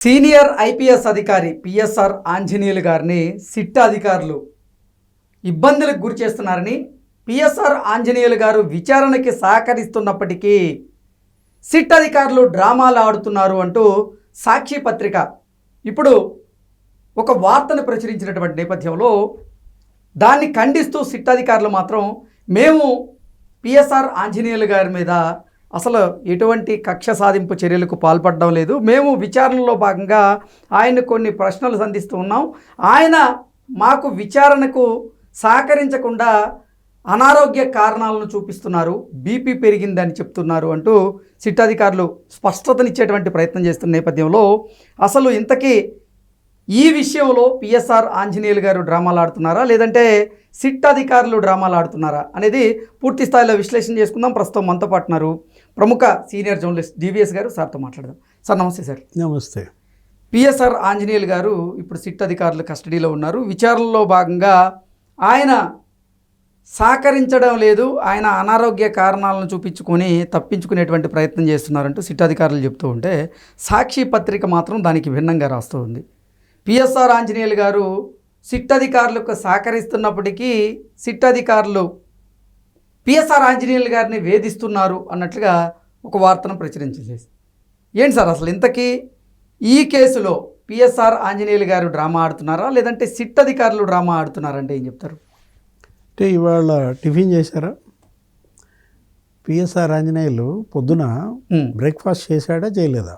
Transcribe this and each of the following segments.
Senior IPS అధికారి PSR Anjaneyulu గారిని SIT అధికారులు ఇబ్బందులకు గురి చేస్తున్నారని పిఎస్ఆర్ ఆంజనేయులు గారు విచారణకి సహకరిస్తున్నప్పటికీ సిట్ అధికారులు డ్రామాలు ఆడుతున్నారు అంటూ సాక్షి పత్రిక ఇప్పుడు ఒక వార్తను ప్రచురించినటువంటి నేపథ్యంలో దాన్ని ఖండిస్తూ సిట్ అధికారులు మాత్రం మేము పిఎస్ఆర్ ఆంజనేయులు గారి మీద అసలు ఎటువంటి కక్ష సాధింపు చర్యలకు పాల్పడడం లేదు. మేము విచారణలో భాగంగా ఆయన కొన్ని ప్రశ్నలు సంధిస్తూ ఉన్నాం. ఆయన మాకు విచారణకు సహకరించకుండా అనారోగ్య కారణాలను చూపిస్తున్నారు. బీపీ పెరిగిందని చెప్తున్నారు అంటూ సిట్ అధికారులు స్పష్టతనిచ్చేటువంటి ప్రయత్నం చేస్తున్న నేపథ్యంలో అసలు ఇంతకీ ఈ విషయంలో పిఎస్ఆర్ ఆంజనేయులు గారు డ్రామాలు ఆడుతున్నారా? లేదంటే సిట్ అధికారులు డ్రామాలు ఆడుతున్నారా? అనేది పూర్తి స్థాయిలో విశ్లేషణ చేసుకుందాం. ప్రస్తుతం మనతో పాటున్నారు ప్రముఖ సీనియర్ జర్నలిస్ట్ డివిఎస్ గారు సార్తో మాట్లాడదాం. సార్ నమస్తే సార్. నమస్తే. పిఎస్ఆర్ ఆంజనేయులు గారు ఇప్పుడు సిట్ అధికారులు కస్టడీలో ఉన్నారు. విచారణలో భాగంగా ఆయన సహకరించడం లేదు ఆయన అనారోగ్య కారణాలను చూపించుకొని తప్పించుకునేటువంటి ప్రయత్నం చేస్తున్నారంటూ సిట్ అధికారులు చెప్తూ ఉంటే సాక్షి పత్రిక మాత్రం దానికి భిన్నంగా రాస్తూ ఉంది. పిఎస్ఆర్ ఆంజనేయులు గారు సిట్ అధికారులకు సహకరిస్తున్నప్పటికీ సిట్ అధికారులు పిఎస్ఆర్ ఆంజనేయులు గారిని వేధిస్తున్నారు అన్నట్లుగా ఒక వార్తను ప్రచురించింది ఏంటి సార్ అసలు ఇంతకీ ఈ కేసులో పిఎస్ఆర్ ఆంజనేయులు గారు డ్రామా ఆడుతున్నారా? లేదంటే సిట్ అధికారులు డ్రామా ఆడుతున్నారంటే ఏం చెప్తారు? అంటే ఇవాళ టిఫిన్ చేశారా? పిఎస్ఆర్ ఆంజనేయులు పొద్దున బ్రేక్ఫాస్ట్ చేశాడా చేయలేదా?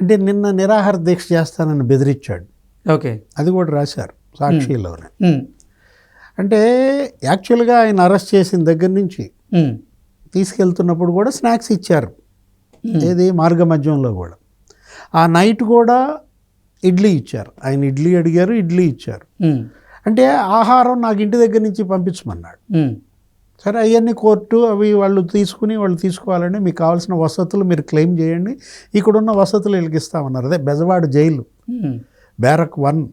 అంటే నిన్న నిరాహార దీక్ష చేస్తానని బెదిరించాడు. ఓకే. అది కూడా రాశారు సాక్షిలోనే. అంటే యాక్చువల్గా ఆయన అరెస్ట్ చేసిన దగ్గర నుంచి తీసుకెళ్తున్నప్పుడు కూడా స్నాక్స్ ఇచ్చారు. ఏది? మార్గ మధ్యంలో కూడా. ఆ నైట్ కూడా ఇడ్లీ ఇచ్చారు. ఆయన ఇడ్లీ అడిగారు ఇడ్లీ ఇచ్చారు. అంటే ఆహారం నాకు ఇంటి దగ్గర నుంచి పంపించమన్నాడు. సరే అవన్నీ కోర్టు అవి వాళ్ళు తీసుకుని వాళ్ళు తీసుకోవాలండి. మీకు కావాల్సిన వసతులు మీరు క్లెయిమ్ చేయండి. ఇక్కడున్న వసతులు వీళ్ళకి ఇస్తామన్నారు. అదే బెజవాడ జైలు. బ్యారక్ వన్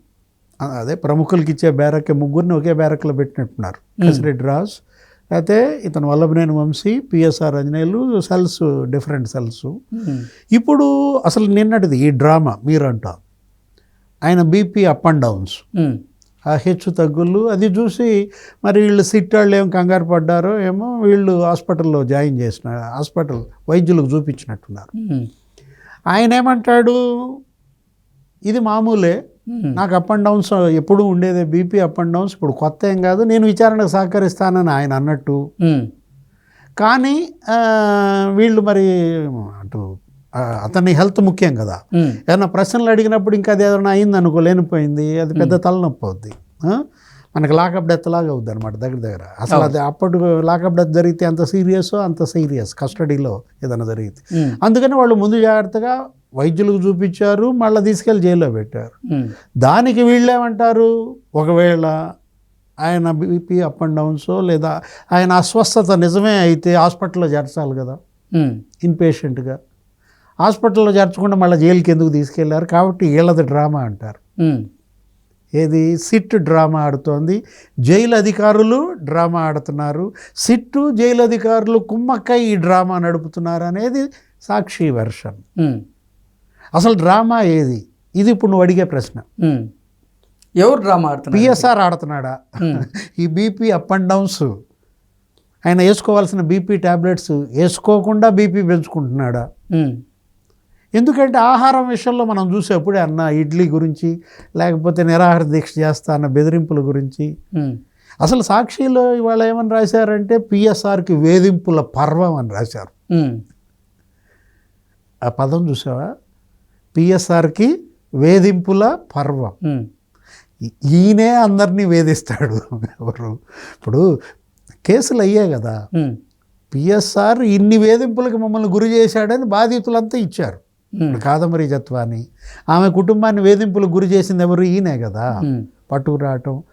అదే ప్రముఖులకి ఇచ్చే బ్యారక్ ముగ్గురిని ఒకే బ్యారక్లో పెట్టినట్టున్నారు. కసిరెడ్డి రాజ్ అయితే ఇతను Vallabhaneni Vamsi PSR Anjaneyulu cells different cells. ఇప్పుడు అసలు నిన్నటిది ఈ డ్రామా మీరంటా. ఆయన బీపీ అప్ అండ్ డౌన్స్. ఆ హెచ్చు తగ్గులు అది చూసి మరి వీళ్ళు సిట్ వాళ్ళు ఏం కంగారు పడ్డారో ఏమో వీళ్ళు హాస్పిటల్లో జాయిన్ చేసిన హాస్పిటల్ వైద్యులకు చూపించినట్టున్నారు. ఆయన ఏమంటాడు? ఇది మామూలే. నాకు అప్ అండ్ డౌన్స్ ఎప్పుడూ ఉండేదే బీపీ అప్ అండ్ డౌన్స్ ఇప్పుడు కొత్త ఏం కాదు. నేను విచారణకు సహకరిస్తానని ఆయన అన్నట్టు. ఉమ్, కానీ వీళ్ళు మరి అటు అతని హెల్త్ ముఖ్యం కదా. ఉమ్, ఏదైనా ప్రశ్నలు అడిగినప్పుడు ఇంకా అది ఏదైనా అయింది అనుకో లేనిపోయింది అది పెద్ద తలనొప్పి అవుద్ది? మనకి లాకప్ డెత్ లాగా అవుద్ది అనమాట దగ్గర దగ్గర. అసలు అది అప్పటి లాకప్ డెత్ జరిగితే అంత సీరియస్ అంత సీరియస్ కస్టడీలో ఏదైనా జరిగితే. అందుకని వాళ్ళు ముందు జాగ్రత్తగా వైద్యులకు చూపించారు మళ్ళీ తీసుకెళ్ళి జైల్లో పెట్టారు. దానికి వీళ్ళేమంటారు? ఒకవేళ ఆయన బీపీ అప్ అండ్ డౌన్స్ లేదా ఆయన అస్వస్థత నిజమే అయితే హాస్పిటల్లో చేర్చాలి కదా. ఇన్పేషెంట్గా. హాస్పిటల్లో చేర్చకుండా మళ్ళీ జైలుకి ఎందుకు తీసుకెళ్ళారు? కాబట్టి వీళ్ళది డ్రామా అంటారు. ఏది? సిట్ డ్రామా ఆడుతోంది. జైలు అధికారులు డ్రామా ఆడుతున్నారు. సిట్టు జైలు అధికారులు కుమ్మక్కై ఈ డ్రామా నడుపుతున్నారు అనేది సాక్షి వెర్షన్. అసలు డ్రామా ఏది? ఇది ఇప్పుడు నువ్వు అడిగే ప్రశ్న. ఎవరు డ్రామా ఆడుతున్నారు? పిఎస్ఆర్ ఆడుతున్నాడా? ఈ బీపీ అప్ అండ్ డౌన్స్. ఆయన వేసుకోవాల్సిన బీపీ ట్యాబ్లెట్స్ వేసుకోకుండా బీపీ పెంచుకుంటున్నాడా? ఎందుకంటే ఆహారం విషయంలో మనం చూసేప్పుడే అన్న ఇడ్లీ గురించి లేకపోతే నిరాహార దీక్ష చేస్తా అన్న బెదిరింపుల గురించి. అసలు సాక్షిలో ఇవాళ ఏమని రాశారంటే పిఎస్ఆర్కి వేధింపుల పర్వం అని రాశారు. ఆ పదం చూసావా? పిఎస్ఆర్కి వేధింపుల పర్వం. ఈయనే అందరినీ వేధిస్తాడు ఎవరు? ఇప్పుడు కేసులు అయ్యాయి కదా. పిఎస్ఆర్ ఇన్ని వేధింపులకు మమ్మల్ని గురి చేశాడని బాధితులంతా ఇచ్చారు. కాదంబరి జత్వాని. ఆమె కుటుంబాన్ని వేధింపులకు గురి చేసింది ఎవరు? ఈయనే కదా. పట్టుకురావటం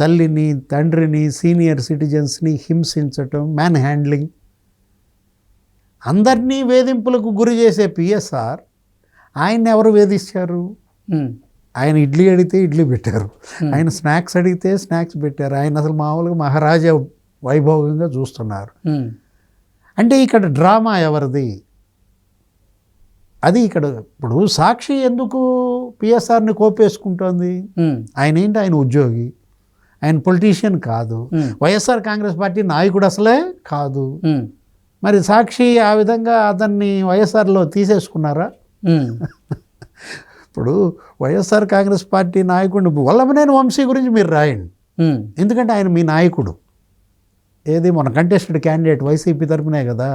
తల్లిని తండ్రిని సీనియర్ సిటిజన్స్ని హింసించటం మ్యాన్ హ్యాండ్లింగ్ అందరినీ వేధింపులకు గురి చేసే పిఎస్ఆర్ ఆయన్ని ఎవరు వేధించారు? ఉమ్, ఆయన ఇడ్లీ అడిగితే ఇడ్లీ పెట్టారు. ఆయన స్నాక్స్ అడిగితే స్నాక్స్ పెట్టారు. ఆయన అసలు మామూలుగా మహారాజా వైభోగంగా చూస్తున్నారు. అంటే ఇక్కడ డ్రామా ఎవరిది? అది ఇక్కడ ఇప్పుడు సాక్షి ఎందుకు పిఎస్ఆర్ని కోపేసుకుంటోంది? ఆయన ఏంటి ఆయన ఉద్యోగి. ఆయన పొలిటీషియన్ కాదు. వైఎస్ఆర్ కాంగ్రెస్ పార్టీ నాయకుడు అసలే కాదు. మరి సాక్షి ఆ విధంగా అతన్ని వైఎస్ఆర్లో తీసేసుకున్నారా? ఇప్పుడు వైఎస్ఆర్ కాంగ్రెస్ పార్టీ నాయకుడిని వల్లభనేని వంశీ గురించి మీరు రాయండి. ఉమ్, ఎందుకంటే ఆయన మీ నాయకుడు. ఏది మన కంటెస్టెడ్ క్యాండిడేట్ వైసీపీ తరపునే కదా.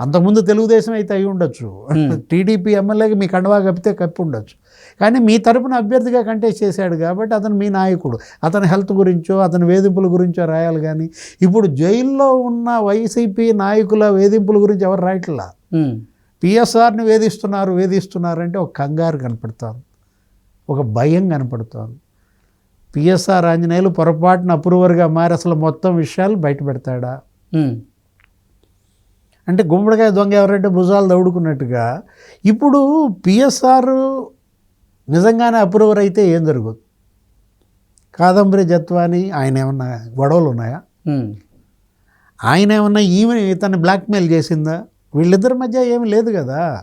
అంతకుముందు తెలుగుదేశం అయితే అయి ఉండొచ్చు. Hmm. టీడీపీ ఎమ్మెల్యేకి మీ కండవా కప్పితే కప్పి ఉండొచ్చు. కానీ మీ తరపున అభ్యర్థిగా కంటెస్ట్ చేశాడు కాబట్టి అతను మీ నాయకుడు. అతని హెల్త్ గురించో అతని వేధింపుల గురించో రాయాలి కానీ ఇప్పుడు జైల్లో ఉన్న వైసీపీ నాయకుల వేధింపుల గురించి ఎవరు రాయట్లా? పిఎస్ఆర్ని వేధిస్తున్నారు వేధిస్తున్నారు అంటే ఒక కంగారు కనపడుతోంది. ఒక భయం కనపడుతోంది. పిఎస్ఆర్ ఆంజనేయులు పొరపాటున అప్రూవర్గా మారి అసలు మొత్తం విషయాలు బయట పెడతాడా? అంటే గుమ్మడికాయ దొంగ ఎవరంటే భుజాలు దౌడుకున్నట్టుగా ఇప్పుడు పిఎస్ఆర్ నిజంగానే అప్రూవర్ అయితే ఏం జరుగుతుంది కాదంబరి జత్వాని ఆయన ఏమన్నా గొడవలు ఉన్నాయా? ఆయన ఏమన్నా ఈమె ఇతన్ని బ్లాక్మెయిల్ చేసిందా? వీళ్ళిద్దరి మధ్య ఏమీ లేదు కదా.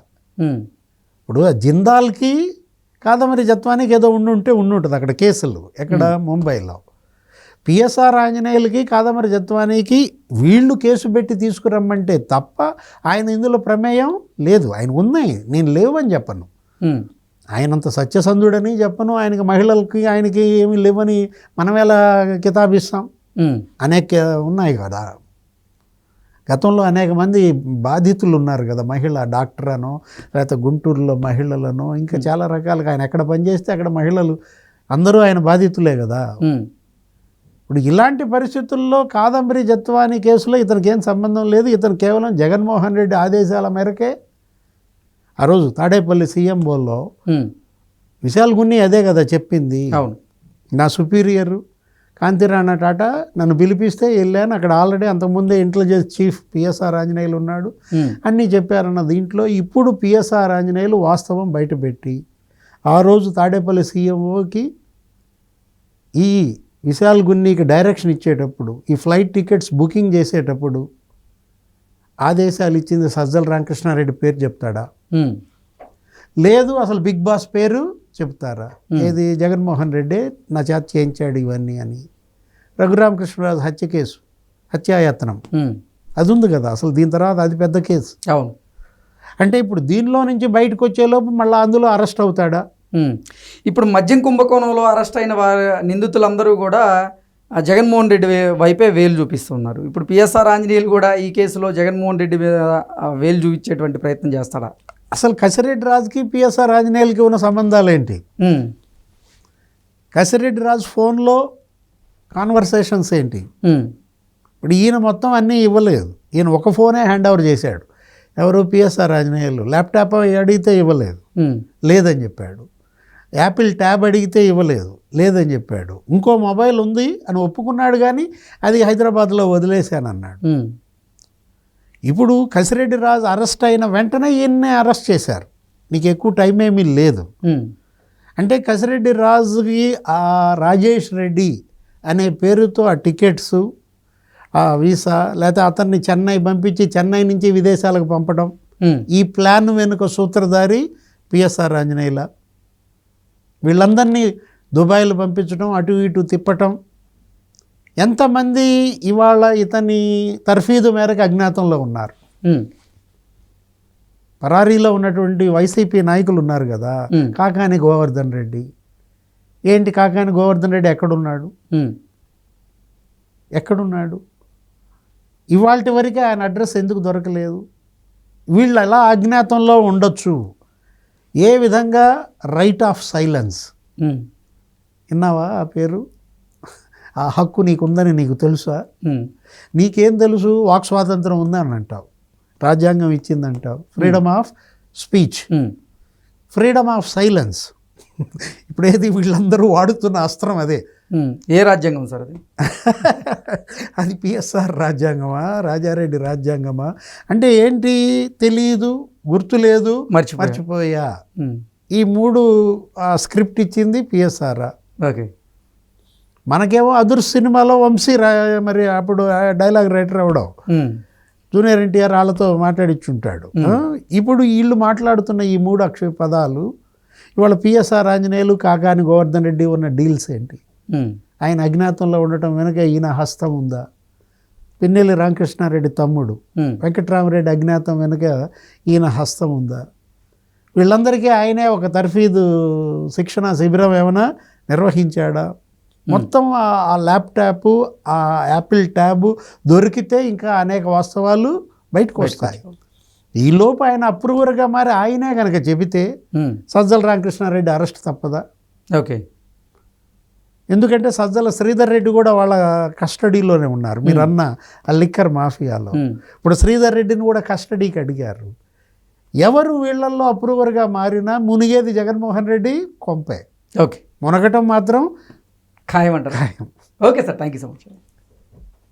ఇప్పుడు జిందాల్కి కాదంబరి జత్వానికి ఏదో ఉండి ఉంటే ఉండి ఉంటుంది అక్కడ కేసులు. ఎక్కడ? ముంబైలో. పిఎస్ఆర్ ఆంజనేయులకి కాదంబరి జత్వానికి వీళ్ళు కేసు పెట్టి తీసుకురమ్మంటే తప్ప ఆయన ఇందులో ప్రమేయం లేదు. ఆయన ఉన్నాయి. నేను లేవని చెప్పను. ఆయనంత సత్యసంధుడని చెప్పను. ఆయనకి మహిళలకి ఆయనకి ఏమీ లేవని మనం ఎలా కితాబిస్తాం? అనేక ఉన్నాయి కదా. గతంలో అనేక మంది బాధితులు ఉన్నారు కదా మహిళ డాక్టర్ అనో లేకపోతే గుంటూరులో మహిళలను ఇంకా చాలా రకాలుగా ఆయన ఎక్కడ పనిచేస్తే అక్కడ మహిళలు అందరూ ఆయన బాధితులే కదా. ఇప్పుడు ఇలాంటి పరిస్థితుల్లో కాదంబరి జత్వాని కేసులో ఇతనికి ఏం సంబంధం లేదు ఇతను కేవలం జగన్మోహన్ రెడ్డి ఆదేశాల మేరకే ఆ రోజు తాడేపల్లి సీఎం బోల్లో విశాల్ గున్ని అదే కదా చెప్పింది. అవును. నా సుపీరియర్ కాంతిరాణ టాటా నన్ను పిలిపిస్తే వెళ్ళాను. అక్కడ ఆల్రెడీ అంతకుముందే ఇంటెలిజెన్స్ చీఫ్ పిఎస్ఆర్ ఆంజనేయులు ఉన్నాడు. ఉమ్, అన్నీ చెప్పారన్న దీంట్లో ఇప్పుడు పిఎస్ఆర్ ఆంజనేయులు వాస్తవం బయటపెట్టి ఆ రోజు తాడేపల్లి సీఎంఓకి ఈ విశాల్ గున్నీకి డైరెక్షన్ ఇచ్చేటప్పుడు ఈ ఫ్లైట్ టికెట్స్ బుకింగ్ చేసేటప్పుడు ఆదేశాలు ఇచ్చింది సజ్జల రామకృష్ణారెడ్డి పేరు చెప్తాడా? ఉమ్, లేదు అసలు బిగ్ బాస్ పేరు చెప్తారా ఏది? జగన్మోహన్ రెడ్డి నా చేత చేయించాడు ఇవన్నీ అని. రఘురామకృష్ణరాజు హత్య కేసు హత్యాయత్నం. అది ఉంది కదా అసలు దీని తర్వాత అది పెద్ద కేసు. అవును. అంటే ఇప్పుడు దీనిలో నుంచి బయటకు వచ్చేలోపు మళ్ళీ అందులో అరెస్ట్ అవుతాడా. ఇప్పుడు మద్యం కుంభకోణంలో అరెస్ట్ అయిన వారి నిందితులందరూ కూడా జగన్మోహన్ రెడ్డి వైపే వేలు చూపిస్తున్నారు. ఇప్పుడు పిఎస్ఆర్ ఆంజనేయులు కూడా ఈ కేసులో జగన్మోహన్ రెడ్డి మీద వేలు చూపించేటువంటి ప్రయత్నం చేస్తాడా? అసలు కసిరెడ్డి రాజుకి పిఎస్ఆర్ ఆంజనేయులకి ఉన్న సంబంధాలు ఏంటి కసిరెడ్డి రాజు ఫోన్లో కాన్వర్సేషన్స్ ఏంటి? ఇప్పుడు ఈయన మొత్తం అన్నీ ఇవ్వలేదు. ఈయన ఒక ఫోనే హ్యాండ్ ఓవర్ చేశాడు. ఎవరు? పిఎస్ఆర్ ఆంజనేయులు. ల్యాప్టాప్ అడిగితే ఇవ్వలేదు. లేదని చెప్పాడు. యాపిల్ ట్యాబ్ అడిగితే ఇవ్వలేదు. లేదని చెప్పాడు. ఇంకో మొబైల్ ఉంది అని ఒప్పుకున్నాడు కానీ అది హైదరాబాద్లో వదిలేశానన్నాడు. ఇప్పుడు కసిరెడ్డి రాజు అరెస్ట్ అయిన వెంటనే ఈయన్నే అరెస్ట్ చేశారు. నీకు ఎక్కువ టైం ఏమీ లేదు. అంటే కసిరెడ్డి రాజుకి ఆ రాజేష్ రెడ్డి అనే పేరుతో ఆ టికెట్స్ ఆ వీసా లేకపోతే అతన్ని చెన్నై పంపించి చెన్నై నుంచి విదేశాలకు పంపడం ఈ ప్లాన్ వెనుక సూత్రధారి పిఎస్ఆర్ ఆంజనేయుల. వీళ్ళందరినీ దుబాయ్లో పంపించడం అటు ఇటు తిప్పటం ఎంతమంది ఇవాళ ఇతని తర్ఫీదు మేరకు అజ్ఞాతంలో ఉన్నారు? పరారీలో ఉన్నటువంటి వైసీపీ నాయకులు ఉన్నారు కదా. కాకాని గోవర్ధన్ రెడ్డి. ఏంటి కాకాని గోవర్ధన్ రెడ్డి ఎక్కడున్నాడు? ఎక్కడున్నాడు? ఇవాళ వరకే ఆయన అడ్రస్ ఎందుకు దొరకలేదు? వీళ్ళు ఎలా అజ్ఞాతంలో ఉండొచ్చు? ఏ విధంగా రైట్ ఆఫ్ సైలెన్స్? విన్నావా ఆ పేరు? ఆ హక్కు నీకుందని నీకు తెలుసా? నీకేం తెలుసు? వాక్ స్వాతంత్రం ఉందని అంటావు. రాజ్యాంగం ఇచ్చిందంటావు. Freedom of speech freedom of silence ఇప్పుడేది వీళ్ళందరూ వాడుతున్న అస్త్రం అదే. ఏ రాజ్యాంగం సార్ అది? అది పిఎస్ఆర్ రాజ్యాంగమా? రాజారెడ్డి రాజ్యాంగమా? అంటే ఏంటి? తెలియదు గుర్తులేదు మర్చిపోయా. మర్చిపోయా. ఈ మూడు స్క్రిప్ట్ ఇచ్చింది పిఎస్ఆర్ ఓకే. మనకేమో అదుర్ సినిమాలో వంశీ రా మరి అప్పుడు డైలాగ్ రైటర్ అవడం జూనియర్ ఎన్టీఆర్ వాళ్ళతో మాట్లాడిచ్చుంటాడు. ఇప్పుడు వీళ్ళు మాట్లాడుతున్న ఈ మూడు అక్షయ పదాలు ఇవాళ పిఎస్ఆర్ ఆంజనేయులు కాకాని గోవర్ధన్ రెడ్డి ఉన్న డీల్స్ ఏంటి? ఆయన అజ్ఞాతంలో ఉండటం వెనుక ఈయన హస్తం ఉందా? పిన్నెల్లి రామకృష్ణారెడ్డి తమ్ముడు. వెంకట్రామరెడ్డి అజ్ఞాతం వెనుక ఈయన హస్తం ఉందా? వీళ్ళందరికీ ఆయనే ఒక తర్ఫీదు శిక్షణ శిబిరం ఏమైనా నిర్వహించాడా? మొత్తం ఆ- ల్యాప్టాప్ ఆ యాపిల్ ట్యాబ్ దొరికితే ఇంకా అనేక వాస్తవాలు బయటకు వస్తాయి ఈ లోపు ఆయన అప్రూవర్గా మరి ఆయనే కనుక చెబితే సజ్జల రామకృష్ణారెడ్డి అరెస్ట్ తప్పదా? ఓకే. ఎందుకంటే సజ్జల శ్రీధర్ రెడ్డి కూడా వాళ్ళ కస్టడీలోనే ఉన్నారు. మీరు అన్న ఆ లిక్కర్ మాఫియాలో. ఇప్పుడు శ్రీధర్ రెడ్డిని కూడా కస్టడీకి అడిగారు. ఎవరు వీళ్ళల్లో అప్రూవర్గా మారినా మునిగేది జగన్మోహన్ రెడ్డి? కొంపే. ఓకే. మునగటం మాత్రం ఖాయం అంటారు ఖాయం okay sir thank you so much